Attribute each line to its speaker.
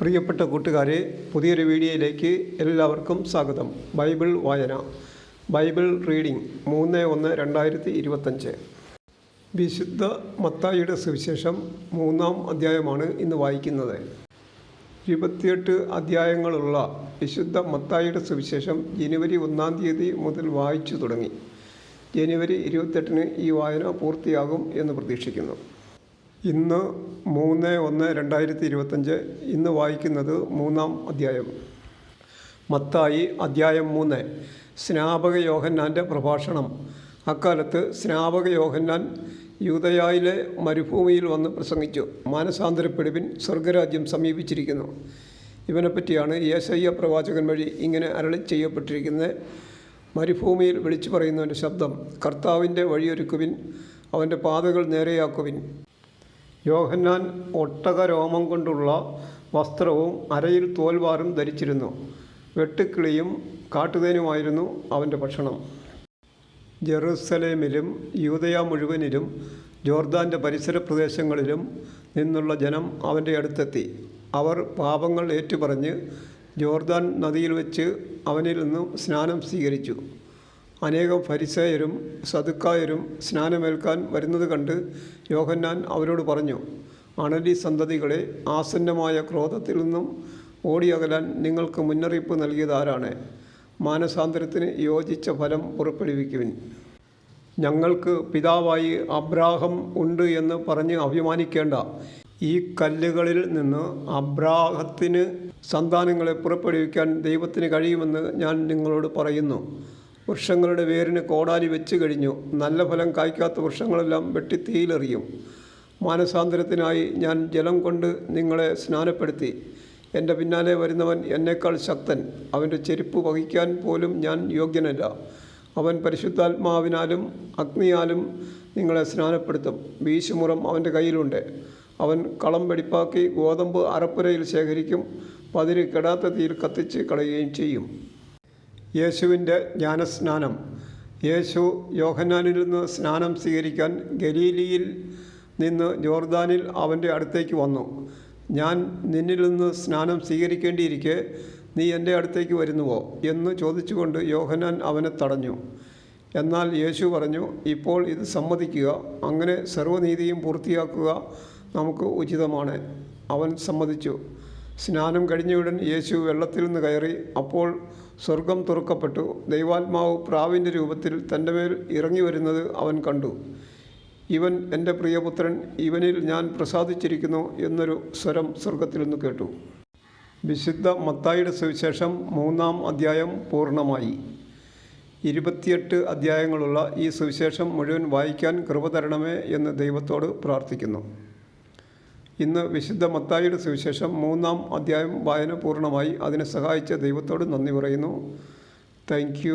Speaker 1: പ്രിയപ്പെട്ട കൂട്ടുകാരെ പുതിയൊരു വീഡിയോയിലേക്ക് എല്ലാവർക്കും സ്വാഗതം. ബൈബിൾ വായന. ബൈബിൾ റീഡിംഗ് മൂന്ന് ഒന്ന് രണ്ടായിരത്തി ഇരുപത്തഞ്ച്. വിശുദ്ധ മത്തായിയുടെ സുവിശേഷം മൂന്നാം അധ്യായമാണ് ഇന്ന് വായിക്കുന്നത്. ഇരുപത്തിയെട്ട് അധ്യായങ്ങളുള്ള വിശുദ്ധ മത്തായിയുടെ സുവിശേഷം ജനുവരി ഒന്നാം തീയതി മുതൽ വായിച്ചു തുടങ്ങി. ജനുവരി ഇരുപത്തെട്ടിന് ഈ വായന പൂർത്തിയാകും എന്ന് പ്രതീക്ഷിക്കുന്നു. ഇന്ന് മൂന്ന് ഒന്ന് രണ്ടായിരത്തി ഇരുപത്തഞ്ച് ഇന്ന് വായിക്കുന്നത് മൂന്നാം അധ്യായം. മത്തായി അധ്യായം മൂന്ന്. സ്നാപക യോഹന്നാന്റെ പ്രഭാഷണം. അക്കാലത്ത് സ്നാപക യോഹന്നാൻ യൂതയായിലെ മരുഭൂമിയിൽ വന്ന് പ്രസംഗിച്ചു. മാനസാന്തരപ്പെടുവിൻ സ്വർഗരാജ്യം സമീപിച്ചിരിക്കുന്നു. ഇവനെപ്പറ്റിയാണ് യേശയ്യ പ്രവാചകൻ വഴി ഇങ്ങനെ അരളി ചെയ്യപ്പെട്ടിരിക്കുന്നത് മരുഭൂമിയിൽ വിളിച്ചു പറയുന്നവന്റെ ശബ്ദം. കർത്താവിന്റെ വഴിയൊരുക്കുവിൻ അവന്റെ പാതകൾ നേരെയാക്കുവിൻ. യോഹന്നാൻ ഒട്ടക രോമം കൊണ്ടുള്ള വസ്ത്രവും അരയിൽ തോൽവാറും ധരിച്ചിരുന്നു. വെട്ടുക്കിളിയും കാട്ടുതേനുമായിരുന്നു അവന്റെ ഭക്ഷണം. ജെറുസലേമിലും യൂതയ മുഴുവനിലും ജോർദാന്റെ പരിസര പ്രദേശങ്ങളിലും നിന്നുള്ള ജനം അവന്റെ അടുത്തെത്തി. അവർ പാപങ്ങൾ ഏറ്റുപറഞ്ഞ് ജോർദാൻ നദിയിൽ വെച്ച് അവനിൽ നിന്നും സ്നാനം സ്വീകരിച്ചു. അനേകം ഫരിസേയരും സതുക്കായരും സ്നാനമേൽക്കാൻ വരുന്നത് കണ്ട് യോഹന്നാൻ അവരോട് പറഞ്ഞു അണലി സന്തതികളെ ആസന്നമായ ക്രോധത്തിൽ നിന്നും ഓടിയകലാൻ നിങ്ങൾക്ക് മുന്നറിയിപ്പ് നൽകിയതാരാണ് മാനസാന്തരത്തിന് യോജിച്ച ഫലം പുറപ്പെടുവിക്കുവിൻ. ഞങ്ങൾക്ക് പിതാവായി അബ്രാഹം ഉണ്ട് എന്ന് പറഞ്ഞ് അഭിമാനിക്കേണ്ട. ഈ കല്ലുകളിൽ നിന്ന് അബ്രാഹത്തിന് സന്താനങ്ങളെ പുറപ്പെടുവിക്കാൻ ദൈവത്തിന് കഴിയുമെന്ന് ഞാൻ നിങ്ങളോട് പറയുന്നു. വൃക്ഷങ്ങളുടെ വേരിന് കോടാലി വെച്ച് കഴിഞ്ഞു. നല്ല ഫലം കായ്ക്കാത്ത വൃക്ഷങ്ങളെല്ലാം വെട്ടി തീയിലെറിയും. മാനസാന്തരത്തിനായി ഞാൻ ജലം കൊണ്ട് നിങ്ങളെ സ്നാനപ്പെടുത്തി. എന്റെ പിന്നാലെ വരുന്നവൻ എന്നേക്കാൾ ശക്തൻ. അവന്റെ ചെരുപ്പ് വഹിക്കാൻ പോലും ഞാൻ യോഗ്യനല്ല. അവൻ പരിശുദ്ധാത്മാവിനാലും അഗ്നിയാലും നിങ്ങളെ സ്നാനപ്പെടുത്തും. വീശുമുറം അവന്റെ കയ്യിലുണ്ട്. അവൻ കളം വെടിപ്പാക്കി ഗോതമ്പ് അറപ്പുരയിൽ ശേഖരിക്കും. പതിര് കെടാത്ത തീയിൽ കത്തിച്ച് കളയുകയും ചെയ്യും. യേശുവിന്റെ ജ്ഞാനസ്നാനം. യേശു യോഹന്നാനിൽ നിന്ന് സ്നാനം സ്വീകരിക്കാൻ ഗലീലിയിൽ നിന്ന് ജോർദാനിൽ അവന്റെ അടുത്തേക്ക് വന്നു. ഞാൻ നിന്നിൽ നിന്ന് സ്നാനം സ്വീകരിക്കേണ്ടിയിരിക്കെ നീ എന്റെ അടുത്തേക്ക് വരുന്നുവോ? എന്ന് ചോദിച്ചുകൊണ്ട് യോഹന്നാൻ അവനെ തടഞ്ഞു. എന്നാൽ യേശു പറഞ്ഞു ഇപ്പോൾ ഇത് സമ്മതിക്കുക. അങ്ങനെ സർവനീതിയും പൂർത്തിയാക്കുക നമുക്ക് ഉചിതമാണ്. അവൻ സമ്മതിച്ചു. സ്നാനം കഴിഞ്ഞയുടൻ യേശു വെള്ളത്തിൽ നിന്ന് കയറി അപ്പോൾ സ്വർഗം തുറക്കപ്പെട്ടു. ദൈവാത്മാവ് പ്രാവിന്റെ രൂപത്തിൽ തന്റെ മേൽ ഇറങ്ങി വരുന്നത് അവൻ കണ്ടു. ഇവൻ എന്റെ പ്രിയപുത്രൻ ഇവനിൽ ഞാൻ പ്രസാദിച്ചിരിക്കുന്നു എന്നൊരു സ്വരം സ്വർഗത്തിൽ നിന്ന് കേട്ടു. വിശുദ്ധ മത്തായിയുടെ സുവിശേഷം മൂന്നാം അധ്യായം പൂർണമായി. ഇരുപത്തിയെട്ട് അധ്യായങ്ങളുള്ള ഈ സുവിശേഷം മുഴുവൻ വായിക്കാൻ കൃപ തരണമേ എന്ന് ദൈവത്തോട് പ്രാർത്ഥിക്കുന്നു. ഇന്ന് വിശുദ്ധ മത്തായിയുടെ സുവിശേഷം മൂന്നാം അധ്യായം വായന പൂർണമായി. അതിനെ സഹായിച്ച ദൈവത്തോട് നന്ദി പറയുന്നു. താങ്ക്